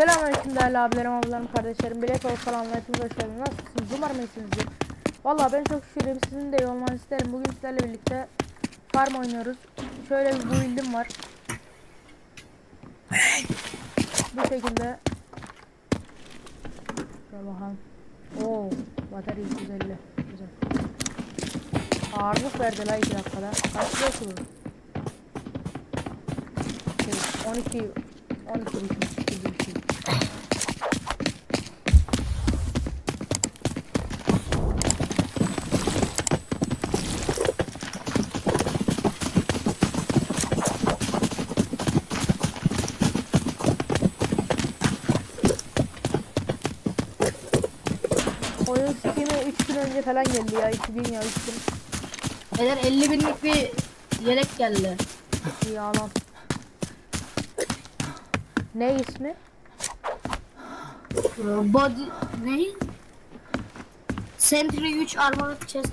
Selamünaleyküm değerli abilerim, ablalarım, kardeşlerim. Bilet ol kanalına hepiniz hoş geldiniz. Nasılsınız? Umarım iyisinizdir. Valla ben çok şükürüm. Sizin de iyi olmanızı isterim. Bugün sizlerle birlikte farm oynuyoruz. Şöyle bir build'im var. Bu şekilde. Şöyle bakalım. Oo, batarya 250. Güzel. Ağırlık verdi la 2 dakikada. Kaç bu? Şey, 12 12 buçuk gibi bir şey. Oyun Steam'e 3 gün önce falan geldi ya 2 gün ya 3 gün. Beyler 50 binlik bir yelek geldi. Yalan. Ne ismi? Body ne? Sentry 3 armored chest.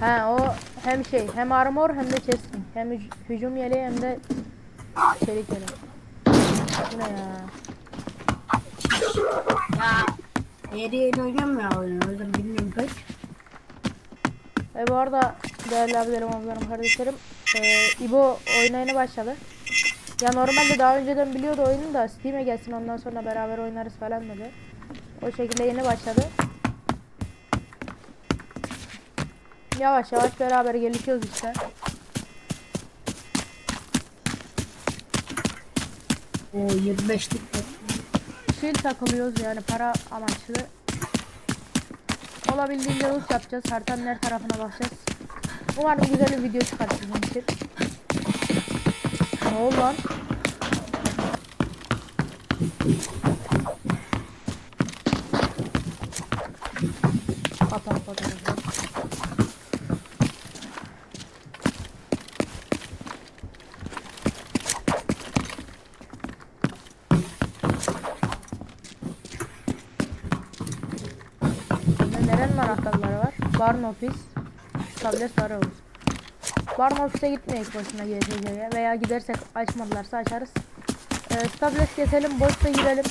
He o hem şey hem armor hem de chesting. Hem hüc- hücum yeleği hem de çelik yeleği. Bu ne ya? Ya yeri yeni oynuyorum ya oyunu. O yüzden bilmiyorum pek. Ve bu arada değerli abilerim, ablalarım, kardeşlerim eee İbo oyuna yeni başladı. Ya normalde daha önceden biliyordu oyunu da Steam'e gelsin ondan sonra beraber oynarız falan dedi. O şekilde yeni başladı. Yavaş yavaş beraber gelişiyoruz işte. O 25'lik. Shield takılıyoruz yani para amaçlı. Olabildiğince loot yapacağız. Haritanın tarafına bakacağız. Umarım güzel bir video çıkar için. Ne oldu lan? Kapat fotoğrafı. Var? Barn Office, Tablet Warehouse. Barn Office'e gitmeyek boşuna GTC'ye veya gidersek açmadılarsa açarız. Ee, tablet keselim, boşta girelim.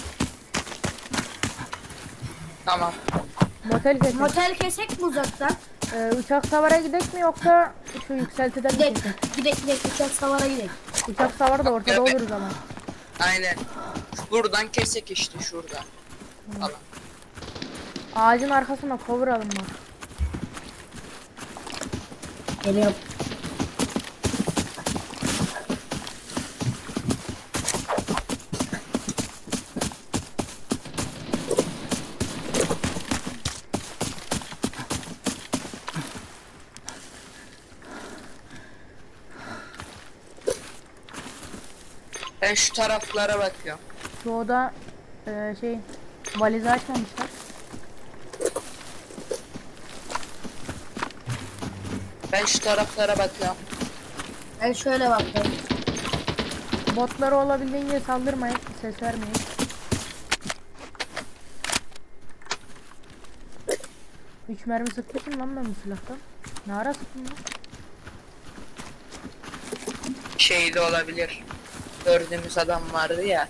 Tamam. Motel keselim. Motel kesek mi uzaktan? Ee, uçak savara gidek mi yoksa şu yükseltiden mi Gidek. kesek? Gidek gidek. Uçak savara gidek. Uçak savarı da ortada Evet. oluruz ama. Aynen. Buradan kesek işte şurada. Tamam. Ağacın arkasına cover alın bak. Geliyorum. Ben şu taraflara bakıyorum. Şu oda e, şey valizi açmamışlar. Ben şu taraflara bakıyorum. Ben şöyle baktım. Botlara olabildiğince saldırmayın, ses vermeyin. Üç mermi sıkmışım lan ben bu silahtan. Ne ara sıktım lan? Şey de olabilir. Gördüğümüz adam vardı ya.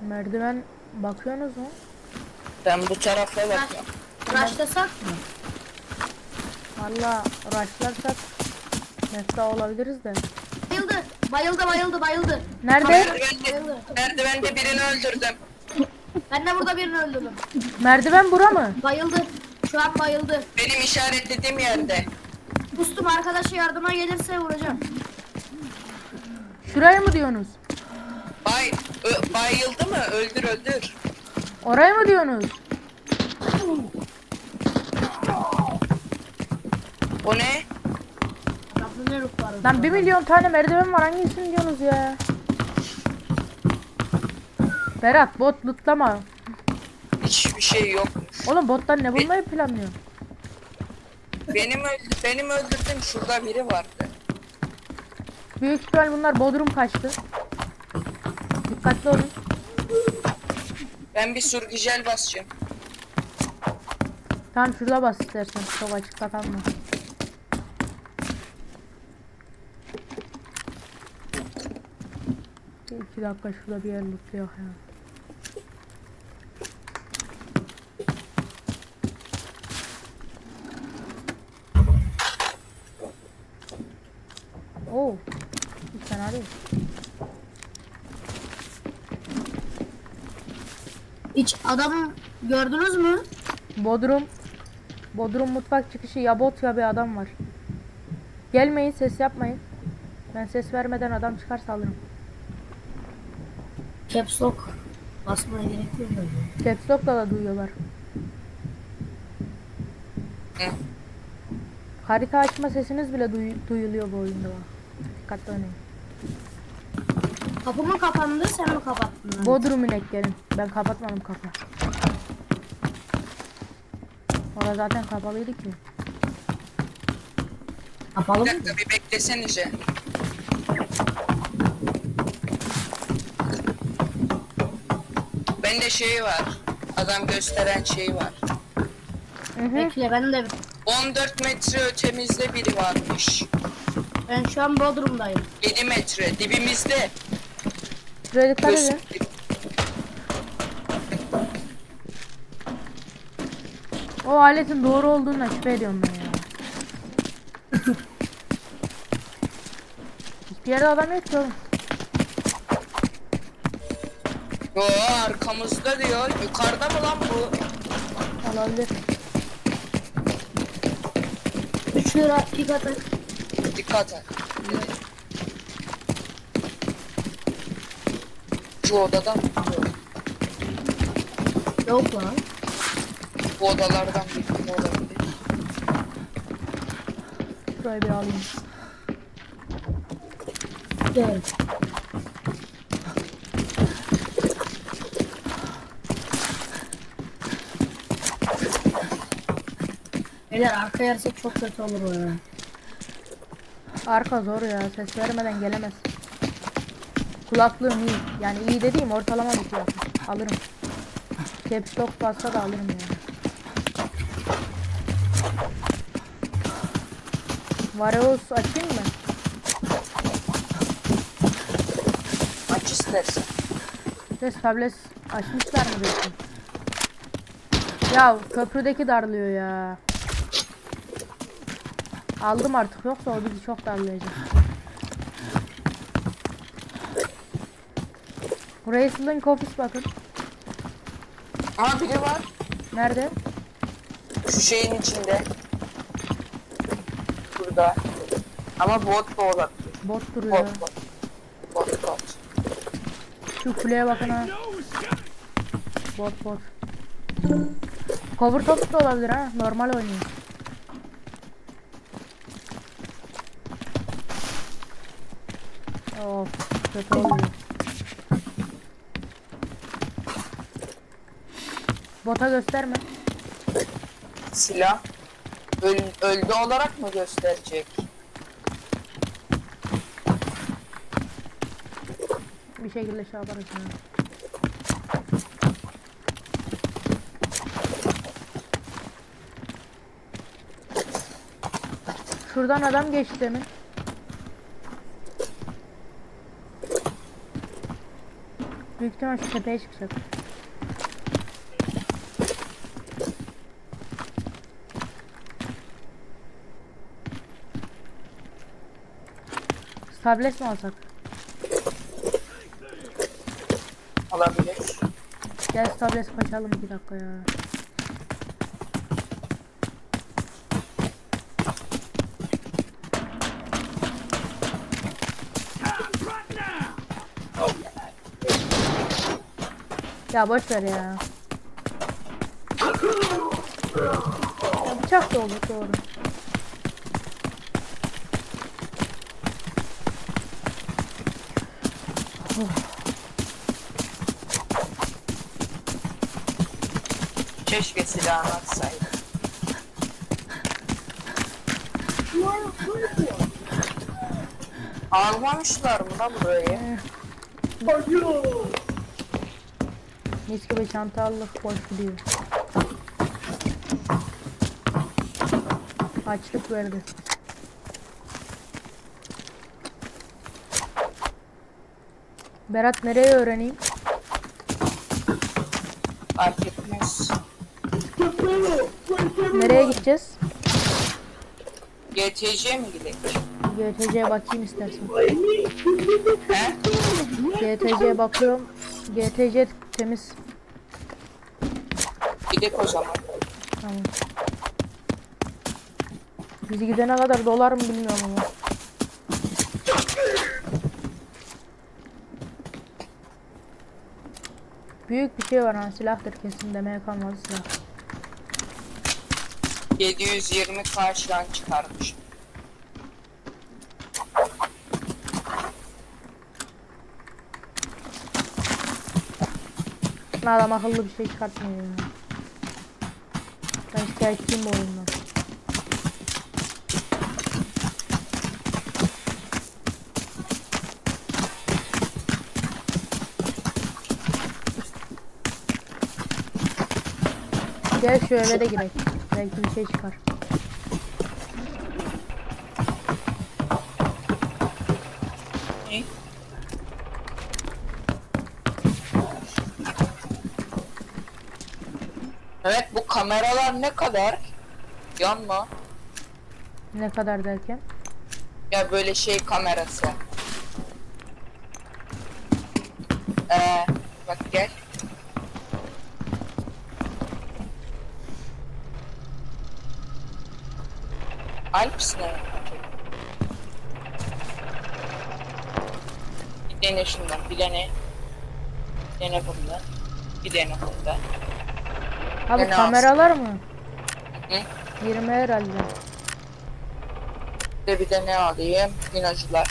Merdiven bakıyorsunuz mu? Ben bu tarafa bakıyorum. Rushlasak mı? Valla rushlarsak mefta olabiliriz de. Bayıldı. Bayıldı bayıldı bayıldı. Nerede? Merdivende, merdivende birini öldürdüm. Ben de burada birini öldürdüm. Merdiven bura mı? Bayıldı. Şu an bayıldı. Benim işaretlediğim yerde. Bustum arkadaşı yardıma gelirse vuracağım. Şuraya mı diyorsunuz? Bay, ö- bayıldı mı? Öldür öldür. Oraya mı diyorsunuz? O ne? Lan bir milyon tane merdiven var hangisini diyorsunuz ya? Berat bot lootlama. Hiçbir şey yokmuş. Oğlum bottan ne bulmayı planlıyorsun? Benim öldü, benim öldürdüğüm şurada biri vardı. Büyük ihtimal bunlar bodrum kaçtı. Dikkatli olun. Ben bir sürgücel basacağım. Tamam şurada bas istersen. Çok açıkta kalma. İki dakika şurada bir yer lootluyor ya. Hiç adam gördünüz mü? Bodrum Bodrum mutfak çıkışı ya bot ya bir adam var. Gelmeyin ses yapmayın. Ben ses vermeden adam çıkarsa alırım. Caps lock basmaya gerek yok. Caps Lock'la da duyuyorlar. Harita açma sesiniz bile duy- duyuluyor bu oyunda. Dikkatli oynayın. Kapı mı kapandı sen mi kapattın? lan? Bodrum inek gelin. Ben kapatmadım kapı. Orada zaten kapalıydı ki. Kapalı Bir mı? dakika bir beklesenize. Bende şey var. Adam gösteren şey var. Hı hı. Bekle ben de 14 metre ötemizde biri varmış. ben şu an Bodrum'dayım. 7 metre dibimizde. Göz- edin. O aletin doğru olduğuna şüphe ediyorum ben ya. Hiçbir yerde adam yok ki oğlum. Yo arkamızda diyor. Yukarıda mı lan bu? Olabilir. 3 lira pik atak. Dikkat et. Şu odadan? Yok. Lan. Bu odalardan biri olabilir. Şurayı bir alayım. Gel. Beyler arka yersek çok kötü olur o ya. Arka zor ya. Ses vermeden gelemez. Kulaklığım iyi. Yani iyi dediğim ortalama bir kulaklık. Alırım. Caps Lock bassa da alırım yani. Vareus açayım mı? Aç istersen. Ses tablet açmışlar mı belki? Ya köprüdeki darlıyor ya. Aldım artık yoksa o bizi çok darlayacak. Wrestling Office bakın. Aa biri var. Nerede? Şu şeyin içinde. Burada. Ama bot da olabilir. Bot duruyor. Bot bot. Bot bot. Şu kuleye bakın ha. Bot bot. Cover top da olabilir ha. Normal oynuyor. Of kötü oluyor. Bota gösterme. Silah. Öl, öldü olarak mı gösterecek? Bir şekilde şey yaparız. ya. Şuradan adam geçti demin. Büyük ihtimal şu tepeye çıkacak. Tablet mi alsak? Olabilir. Gel tablet kaçalım bir dakika ya. Ya boş ver ya. Ya bıçak da olur doğru. Keşke silahını atsaydı. Almamışlar mı lan burayı? Mis gibi çanta aldık boş gidiyor. Açlık verdi. Berat nereye öğreneyim? Fark etmez. Nereye gideceğiz? GTC mi gidelim? GTC'ye bakayım istersen. He? GTC'ye bakıyorum. GTC temiz. Gidelim o zaman. Tamam. Bizi gidene kadar dolar mı bilmiyorum ama. Büyük bir şey var ha silahtır kesin demeye kalmadı silah. 720 karşıdan çıkarmış. Adam akıllı bir şey çıkartmıyor ya. Ben şikayetçiyim bu oyundan. Gel şu eve de girelim. Belki bir şey çıkar. Ne? Evet bu kameralar ne kadar? Yanma. Ne kadar derken? Ya böyle şey kamerası. Ee, bak gel. Alps ne? Bir dene şundan, bir dene. Bir dene bundan. Bir dene bundan. Abi Ben kameralar mı? Hı? 20 herhalde. Bir de bir de ne alayım? Minacılar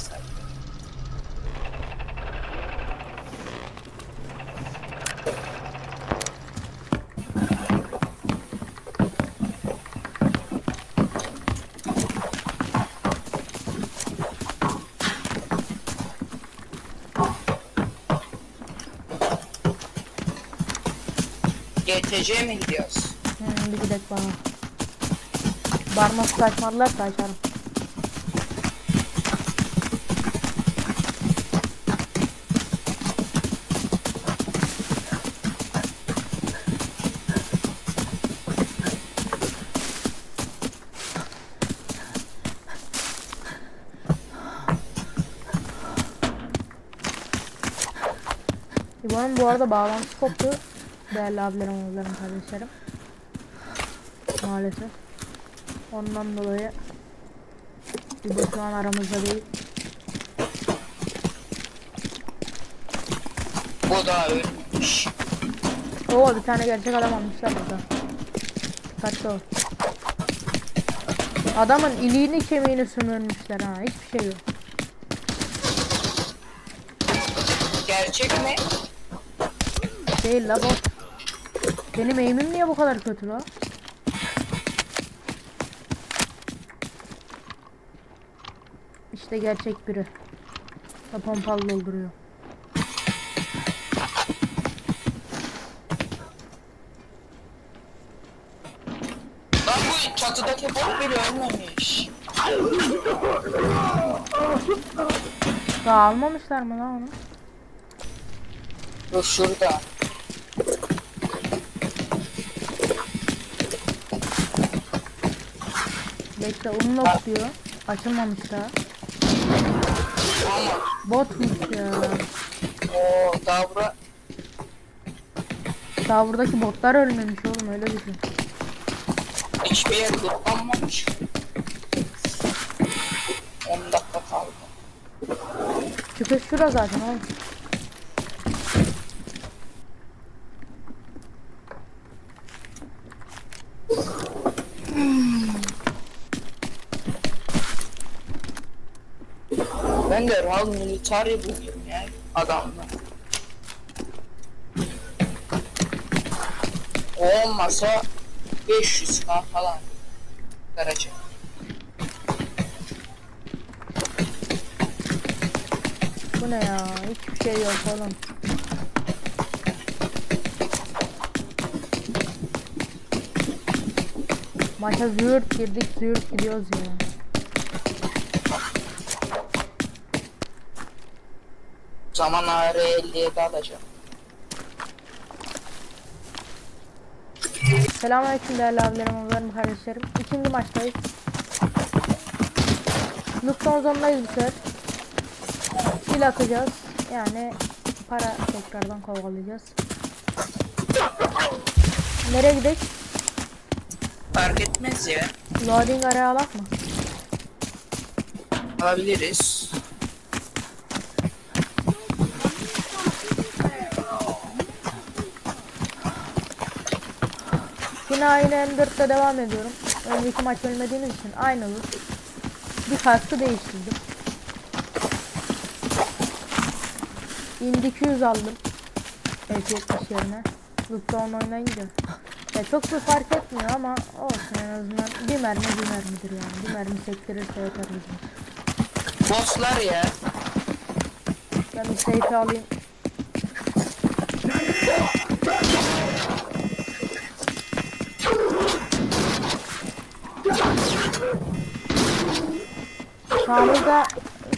GTC mi gidiyoruz? Hmm, bir gidelim bana. Barmak kaçmadılarsa açarım. İbo'nun bu arada bağlantısı koptu. Değerli abilerim, ablalarım, kardeşlerim. Maalesef. Ondan dolayı İbo şu an aramızda değil. Bu da ölmüş. Oo bir tane gerçek adam almışlar burada. Dikkatli ol. Adamın iliğini kemiğini sömürmüşler ha. Hiçbir şey yok. Gerçek mi? Değil la bot. Benim eğimim niye bu kadar kötü la? İşte gerçek biri. Da pompalı dolduruyor. Lan bu çatıdaki bot bile ölmemiş. Daha almamışlar mı lan onu? Dur şurada. Bekle onunla tutuyor. Açılmamış daha. Botmuş ya. o daha bura Daha buradaki botlar ölmemiş oğlum öyle düşün. hiçbir yer tutlanmamış. 10 dakika kaldı. Çıkış şura zaten oğlum. Real Military bulayım ya adamla. O olmasa 500 k falan verecek. Bu ne ya? Hiçbir şey yok oğlum. Maça züğürt girdik züğürt gidiyoruz ya. Zaman AR57 alacağım. Selamünaleyküm değerli abilerim, ablalarım, kardeşlerim. İkinci maçtayız. Nukton zonundayız bu sefer. Kill atacağız. Yani para tekrardan kovalayacağız. Nereye gidelim? Fark etmez ya. Loading araya alak mı? Alabiliriz. Yine aynı M4'te devam ediyorum. Önceki maç ölmediğimiz için aynı olur. Bir kaskı değiştirdim. Indi 200 aldım. F70 yerine. Lookdown oynayınca. Ya çok bir fark etmiyor ama olsun en azından bir mermi bir mermidir yani. Bir mermi sektirirse yeter bizim. Bosslar ya. Ben bir safe alayım. Sağımızda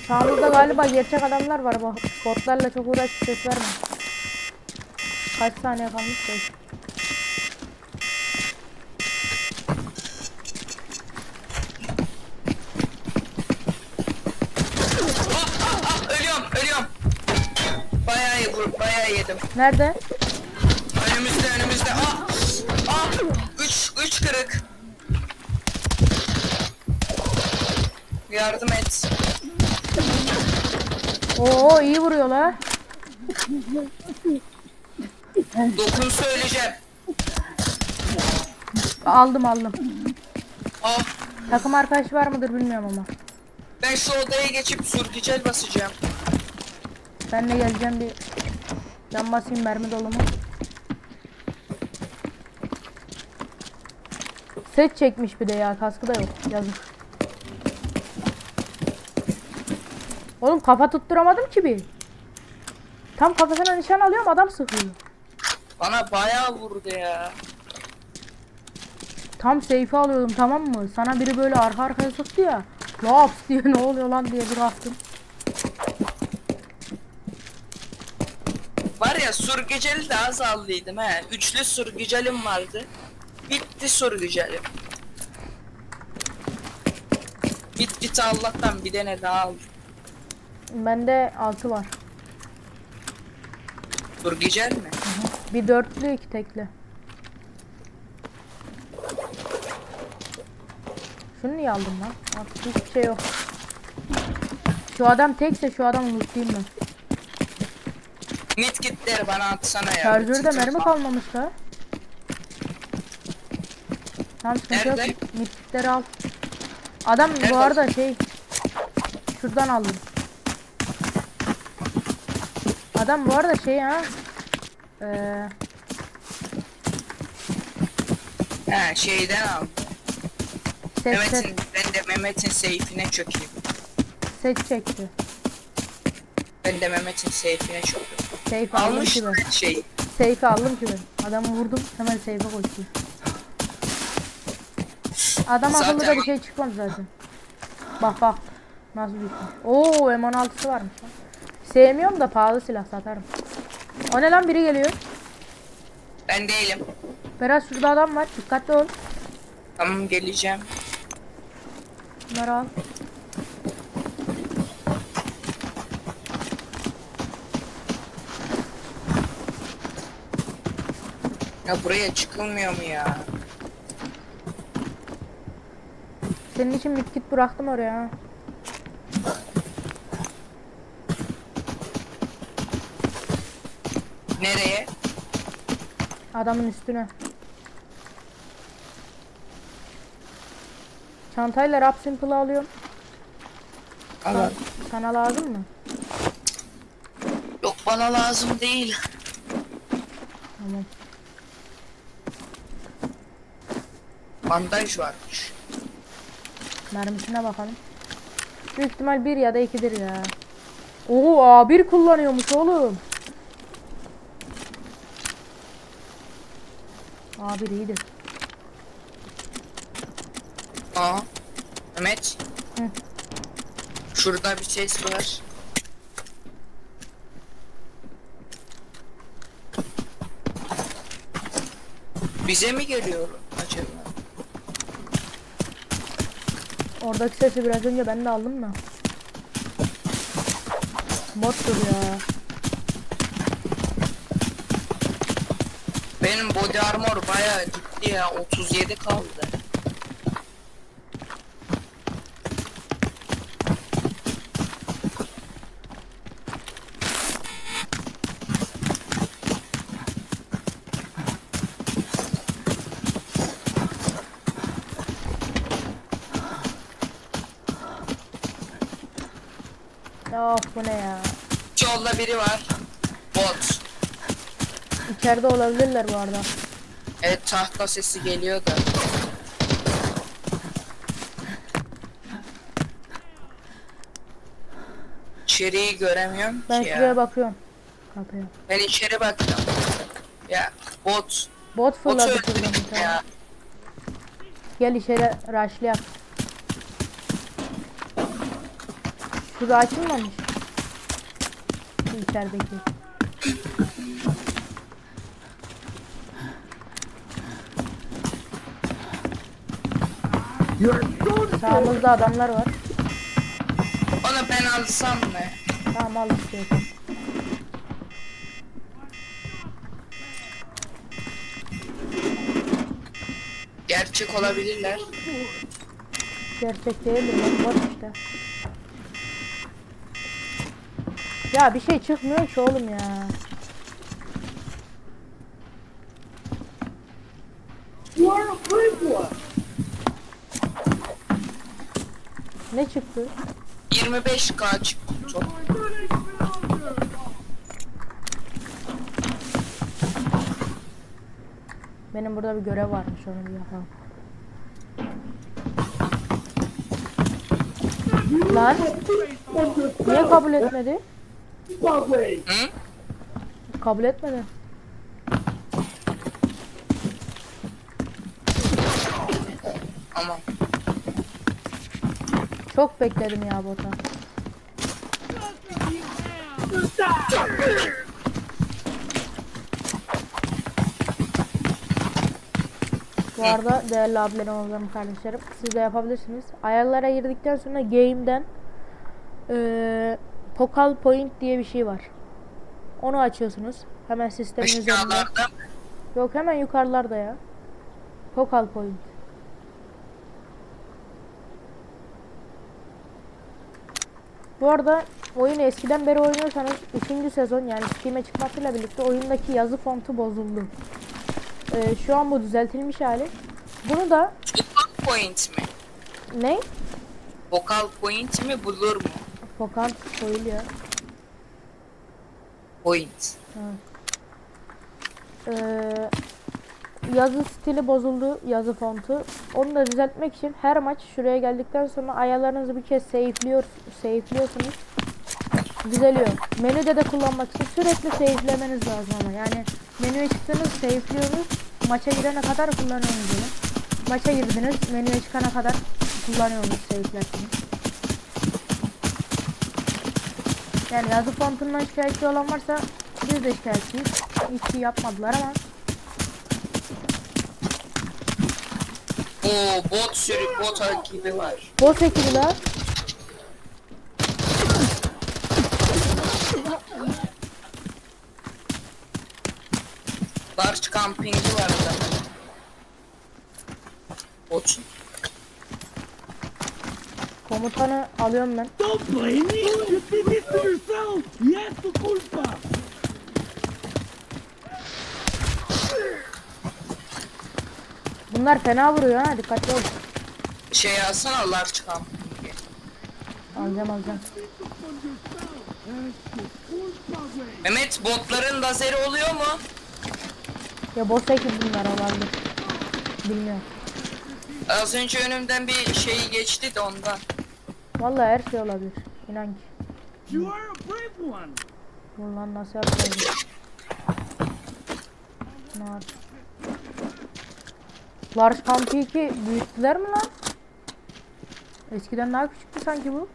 sağımızda galiba gerçek adamlar var. Bak botlarla çok uğraşıp ses verme. Kaç saniye kalmış ah, ölüyorum, ölüyorum. Bayağı iyi, bayağı yedim. Nerede? Önümüzde, önümüzde. Ah, ah, üç, üç kırık. Yardım et. Oo iyi vuruyorlar. Dokun söyleyeceğim. Aldım aldım. Ah, Takım arkadaş var mıdır bilmiyorum ama. ben şu odaya geçip sürgücel basacağım. Ben de geleceğim bir can basayım mermi dolu mu? Set çekmiş bir de ya kaskı da yok yazık. Oğlum kafa tutturamadım ki bir. Tam kafasına nişan alıyorum adam sıkıyor. Bana bayağı vurdu ya. Tam seyfi alıyordum tamam mı? Sana biri böyle arka arkaya sıktı ya. Laps diye ne oluyor lan diye bir baktım. Var ya sürgüceli de az aldıydım he. Üçlü sürgücelim vardı. Bitti sürgücelim. Bit git Allah'tan bir tane daha aldım. Bende 6 var. Sürgücel mi? Bir dörtlü iki tekli. Şunu niye aldım lan? Artık hiçbir şey yok. Şu adam tekse şu adamı unutayım ben. Mit gitleri bana atsana ya. Şarjörde mermi kalmamış da. Tamam sıkıntı yok. Mitlikleri al. Adam Nerede? bu arada şey şuradan aldım. Adam bu arada şey ha. Eee He şeyden al. set set Mehmet'in, ben de Mehmet'in seyfine çökeyim. set çekti. Ben de Mehmet'in seyfine çökeyim. Safe aldım Almış ki ben. şey. Safe aldım ki ben. Adamı vurdum hemen safe'e koştu. Adam akıllı da Zaten- bir şey çıkmadı zaten. Bak bak. Nasıl düşmüş. Oo M16'sı varmış lan. Sevmiyorum da pahalı silah satarım. O ne lan biri geliyor. Ben değilim. Berat şurada adam var. Dikkatli ol. Tamam geleceğim. Bunları al. Ya buraya çıkılmıyor mu ya? Senin için mitkit bıraktım oraya. ha. Nereye? Adamın üstüne. Çantayla rap simple alıyorum. Allah. Sana lazım mı? Yok bana lazım değil. Tamam. Bandaj varmış. Mermisine bakalım. Büyük ihtimal bir ya da ikidir ya. Oo A1 kullanıyormuş oğlum. Abi iyiydi. Aa. Mehmet. Hı. Şurada bir ses var. Bize mi geliyor acaba? Oradaki sesi biraz önce ben de aldım da. Bottur ya. Benim body armor bayağı gitti ya 37 kaldı. Of bu ne ya. Yolda biri var. Bot. İçeride olabilirler bu arada. Evet tahta sesi geliyor da. İçeriği göremiyorum Ben ki şuraya ya. bakıyorum. Kapıya. Ben içeri bakıyorum. Ya bot. Bot fırladı tane. ya. Gel içeri rushlayak. Şurada açılmamış. Şu içerideki. Sağımızda adamlar var. Onu ben alsam mı? Tamam al istiyorsan. Gerçek olabilirler. Gerçek değildir lan bot işte. Ya bir şey çıkmıyor ki oğlum ya. Ne çıktı? 25k çıktı çok. Benim burada bir görev varmış onu bir yapalım. Lan niye kabul etmedi? Hı? Kabul etmedi. Ama Çok bekledim ya bota. Bu arada değerli abilerim, ablalarım, kardeşlerim siz de yapabilirsiniz. Ayarlara girdikten sonra game'den eee Focal Point diye bir şey var. Onu açıyorsunuz. Hemen sistemin üzerinde. Yok hemen yukarılarda ya. Focal Point. Bu arada oyunu eskiden beri oynuyorsanız 3. sezon yani Steam'e çıkmasıyla birlikte oyundaki yazı fontu bozuldu. Ee, şu an bu düzeltilmiş hali. Bunu da Vocal point mi? ne? Vocal point mi bulur mu? Focal koyuluyor. Point. Ee, yazı stili bozuldu, yazı fontu. Onu da düzeltmek için her maç şuraya geldikten sonra ayarlarınızı bir kez safe'liyor, safe'liyorsunuz. Düzeliyor. Menüde de kullanmak için sürekli safe'lemeniz lazım ama. Yani menüye çıktınız, safe'liyorsunuz. Maça girene kadar kullanıyorsunuz bunu. Maça girdiniz, menüye çıkana kadar kullanıyorsunuz safe'lersiniz. Yani yazı fontundan şikayetçi olan varsa biz de şikayetçiyiz. Hiç şey yapmadılar ama Oo bot sürü bot gibi var. boss ekibi la. Large camping'i var da. Bot. Komutanı alıyorum ben. Don't blame me! You did this to yourself! Yes, tu culpa! Bunlar fena vuruyor ha dikkatli ol. Şey alsana large camping'i. Alacağım alacağım. Mehmet botların lazeri oluyor mu? Ya boss ekip bunlar olabilir. Bilmiyorum. Az önce önümden bir şey geçti de ondan. Vallahi her şey olabilir. İnan ki. Lan nasıl yapacağız? Ne var? Large Camp 2 büyüttüler mi lan? Eskiden daha küçüktü sanki bu.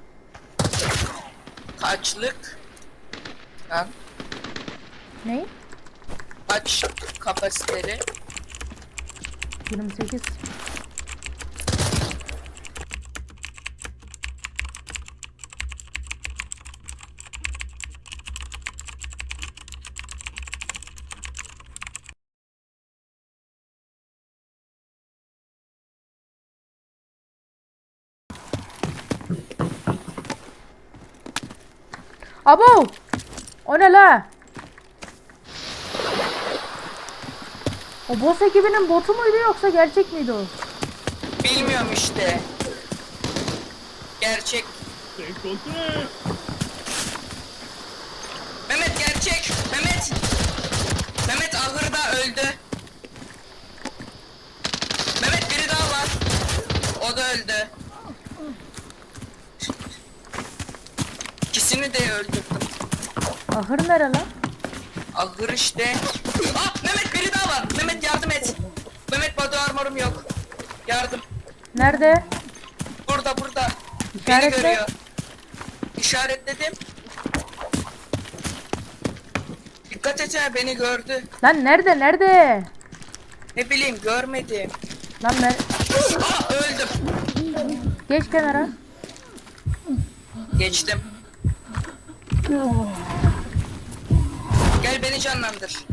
Kaçlık? Lan Ne? kaç kapasiteli? 28. Abo! O ne la? O boss ekibinin botu muydu yoksa gerçek miydi o? Bilmiyorum işte. Gerçek. Mehmet gerçek. Mehmet. Mehmet ahırda öldü. Mehmet biri daha var. O da öldü. İkisini de öldürdüm. Ahır nere lan? Ahır işte. Ah Mehmet biri daha var. Mehmet yardım et. Mehmet body armorum yok. Yardım. Nerede? Burada burada. Beni İşaretle. görüyor. İşaretledim. Dikkat et ha beni gördü. Lan nerede nerede? Ne bileyim görmedim. Lan ner Ah öldüm. geç kenara. Geçtim. Gel beni canlandır.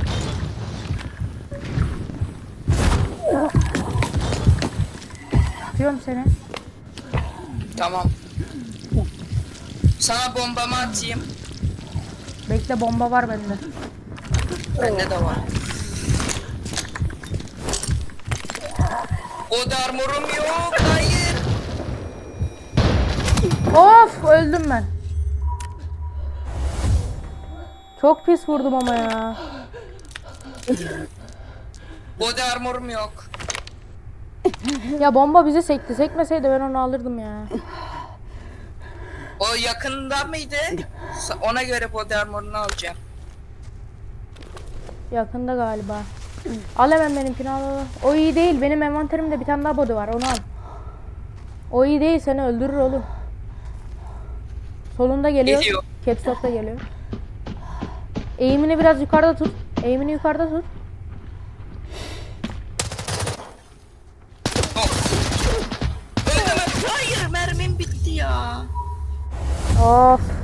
Tutuyorum seni. Tamam. Sana bombamı atayım. Bekle bomba var bende. Bende de var. O da armorum yok. Hayır. Of öldüm ben. Çok pis vurdum ama ya. O da armorum yok. Ya bomba bizi sekti. Sekmeseydi ben onu alırdım ya. O yakında mıydı? Ona göre body armorunu alacağım. Yakında galiba. Al hemen benimkini al. O iyi değil. Benim envanterimde bir tane daha body var. Onu al. O iyi değil. Seni öldürür oğlum. Solunda geliyor. Geliyor. Caps geliyor. Eğimini biraz yukarıda tut. Eğimini yukarıda tut. Hayır mermim bitti ya. Of.